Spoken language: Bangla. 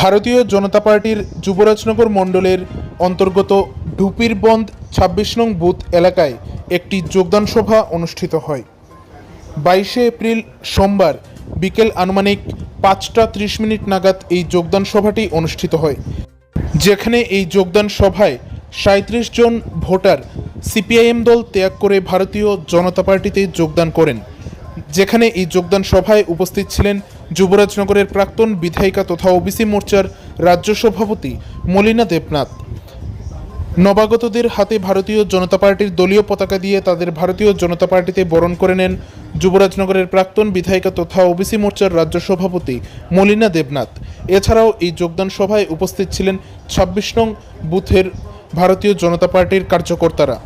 ভারতীয় জনতা পার্টির যুবরাজনগর মণ্ডলের অন্তর্গত ঢুপিরবন্দ ছাব্বিশ নং বুথ এলাকায় একটি যোগদান সভা অনুষ্ঠিত হয়। বাইশে এপ্রিল সোমবার বিকেল আনুমানিক পাঁচটা ত্রিশ মিনিট নাগাদ এই যোগদান সভাটি অনুষ্ঠিত হয়। যেখানে এই যোগদান সভায় সাঁত্রিশ জন ভোটার সিপিআইএম দল ত্যাগ করে ভারতীয় জনতা পার্টিতে যোগদান করেন। যেখানে এই যোগদান সভায় উপস্থিত ছিলেন যুবরাজনগরের প্রাক্তন বিধায়িকা তথা ওবিসি মোর্চার রাজ্য সভাপতি মলিনা দেবনাথ। নবাগতদের হাতে ভারতীয় জনতা পার্টির দলীয় পতাকা দিয়ে তাদের ভারতীয় জনতা পার্টিতে বরণ করে নেন যুবরাজনগরের প্রাক্তন বিধায়িকা তথা ওবিসি মোর্চার রাজ্য সভাপতি মলিনা দেবনাথ। এছাড়াও এই যোগদান সভায় উপস্থিত ছিলেন ছাব্বিশ নং বুথের ভারতীয় জনতা পার্টির কার্যকর্তারা।